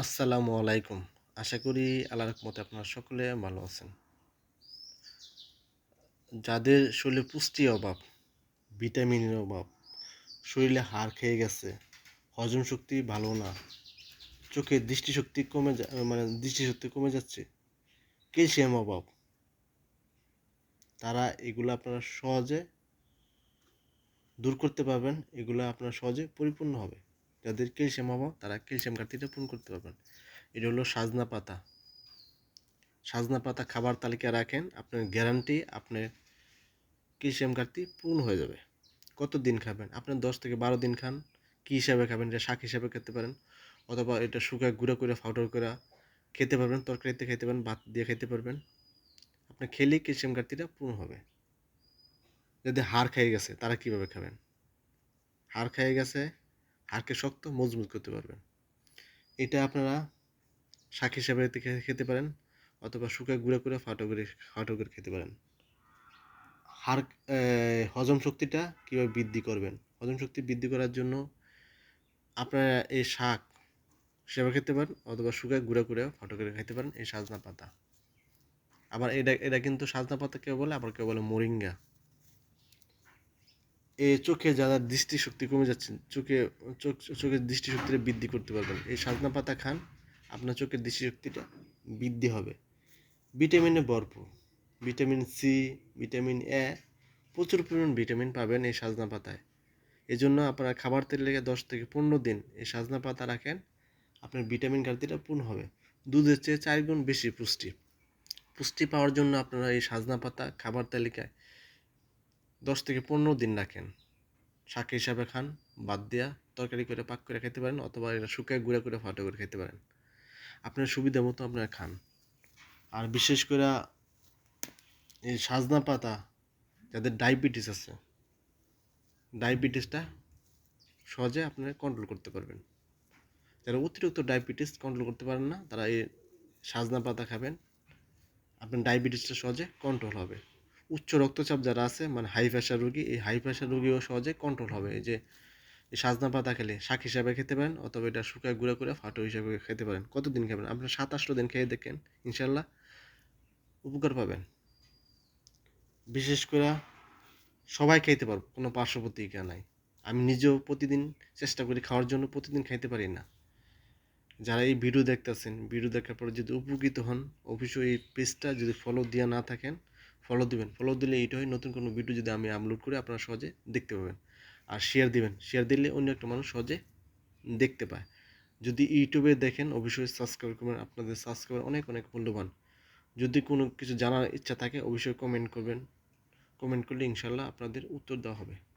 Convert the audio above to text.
আসসালামু আলাইকুম। আশা করি আল্লাহর রহমতে আপনারা সকলে ভালো আছেন। যাদের শরীরে পুষ্টির অভাব, ভিটামিনের অভাব, শরীরে হাড় খেয়ে গেছে, হজম শক্তি ভালো না চোখের দৃষ্টিশক্তি কমে যা মানে দৃষ্টিশক্তি কমে যাচ্ছে, ক্যালসিয়াম অভাব, তারা এগুলো আপনারা সহজে দূর করতে পারবেন, এগুলো আপনারা সহজে পরিপূর্ণ হবে। যাদের ক্যালসিয়াম অভাব, তারা ক্যালসিয়াম ঘাটতিটা পূরণ করতে পারবেন। এটা হলো সাজনা পাতা। সাজনা পাতা খাবার তালিকায় রাখেন, আপনার গ্যারান্টি আপনার ক্যালসিয়াম ঘাটতি পূর্ণ হয়ে যাবে। কত দিন খাবেন? আপনার দশ থেকে বারো দিন খান, কী হিসাবে খাবেন? এটা শাক হিসাবে খেতে পারেন, অথবা এটা শুকায়, গুঁড়ো করে পাউডার করে খেতে পারবেন, তরকারিতে খেতে পারেন, ভাত দিয়ে খেতে পারবেন। আপনার খেলেই ক্যালসিয়াম ঘাটতিটা পূর্ণ হবে। যদি হাড় খেয়ে গেছে, তারা কীভাবে খাবেন? হাড় খেয়ে গেছে হাড়কে শক্ত, মজবুত করতে পারবেন। এটা আপনারা শাক হিসাবে খেতে পারেন অথবা শুকায় গুঁড়ো করে ফাটো করে ফাটো করে খেতে পারেন। হাড় হজম শক্তিটা কীভাবে বৃদ্ধি করবেন? হজম শক্তি বৃদ্ধি করার জন্য আপনারা এই শাক হিসাবে খেতে পারেন অথবা শুকায় গুঁড়ো করে ফাটো করে খেতে পারেন এই সাজনা পাতা। আবার এটা এটা কিন্তু সাজনা পাতা কেউ বলে, আবার কেউ বলে মোরিঙ্গা। এ চোখে যারা দৃষ্টিশক্তি কমে যাচ্ছে চোখে, চোখ, চোখের দৃষ্টিশক্তিটা বৃদ্ধি করতে পারবেন। এই সাজনা পাতা খান, আপনার চোখের দৃষ্টিশক্তিটা বৃদ্ধি হবে। ভিটামিনে ভরপুর, ভিটামিন সি ভিটামিন এ প্রচুর পরিমাণ ভিটামিন পাবেন এই সাজনা পাতায়। এই জন্য আপনারা খাবার তেল লেগে দশ থেকে পনেরো দিন এই সাজনা পাতা রাখেন, আপনার ভিটামিন ঘাটতিটা পূর্ণ হবে। দুধের চেয়ে চার গুণ বেশি পুষ্টি। পুষ্টি পাওয়ার জন্য আপনারা এই সাজনা পাতা, খাবার তালিকায় দশ থেকে পনেরো দিন রাখেন। শাক হিসাবে খান, বাদ দেওয়া তরকারি করে পাক করে খেতে পারেন অথবা এটা শুকায় গুঁড়া করে ফাটো করে খেতে পারেন। আপনার সুবিধা মতো আপনারা খান। আর বিশেষ করে এই সাজনা পাতা, যাদের ডায়াবেটিস আছে, ডায়াবেটিসটা সহজে আপনারা কন্ট্রোল করতে পারবেন। যারা অতিরিক্ত ডায়াবেটিস কন্ট্রোল করতে পারেন না, তারা এই সাজনা পাতা খাবেন। আপনার ডায়াবেটিসটা সহজে কন্ট্রোল হবে। উচ্চ রক্তচাপ যারা আছে মানে হাই প্রেশার রোগী, এই হাই প্রেশার রোগীও সহজে কন্ট্রোল হবে। এই যে সাজনা পাতা খেলে শাক হিসাবে খেতে পারেন অথবা এটা শুকায়, গুঁড়া করে ফাটো হিসাবে খেতে পারেন। কতদিন খাবেন? আপনার সাত আটশো দিন খেয়ে দেখেন ইনশাল্লাহ উপকার পাবেন। বিশেষ করে সবাই খাইতে পারব কোনো পার্শ্ব প্রতিক্রিয়া নাই। আমি নিজেও প্রতিদিন চেষ্টা করি খাওয়ার জন্য, প্রতিদিন খাইতে পারি না। যারা এই ভিডিও দেখতেছেন ভিডিও দেখার পরে যদি উপকৃত হন, অবশ্যই এই পেজটা যদি ফলো দেওয়া না থাকেন ফলো দিবেন। ফলো দিলে এইটা হয়, নতুন কোনো ভিডিও যদি আমি আপলোড করি, আপনারা সহজে দেখতে পাবেন। আর শেয়ার দিবেন। শেয়ার দিলে অন্য একটা মানুষ সহজে দেখতে পায়। যদি ইউটিউবে দেখেন, অবশ্যই সাবস্ক্রাইব করবেন। আপনাদের সাবস্ক্রাইবার অনেক অনেক মূল্যবান। যদি কোনো কিছু জানার ইচ্ছা থাকে, অবশ্যই কমেন্ট করবেন। কমেন্ট করলে ইনশাল্লাহ আপনাদের উত্তর দেওয়া হবে।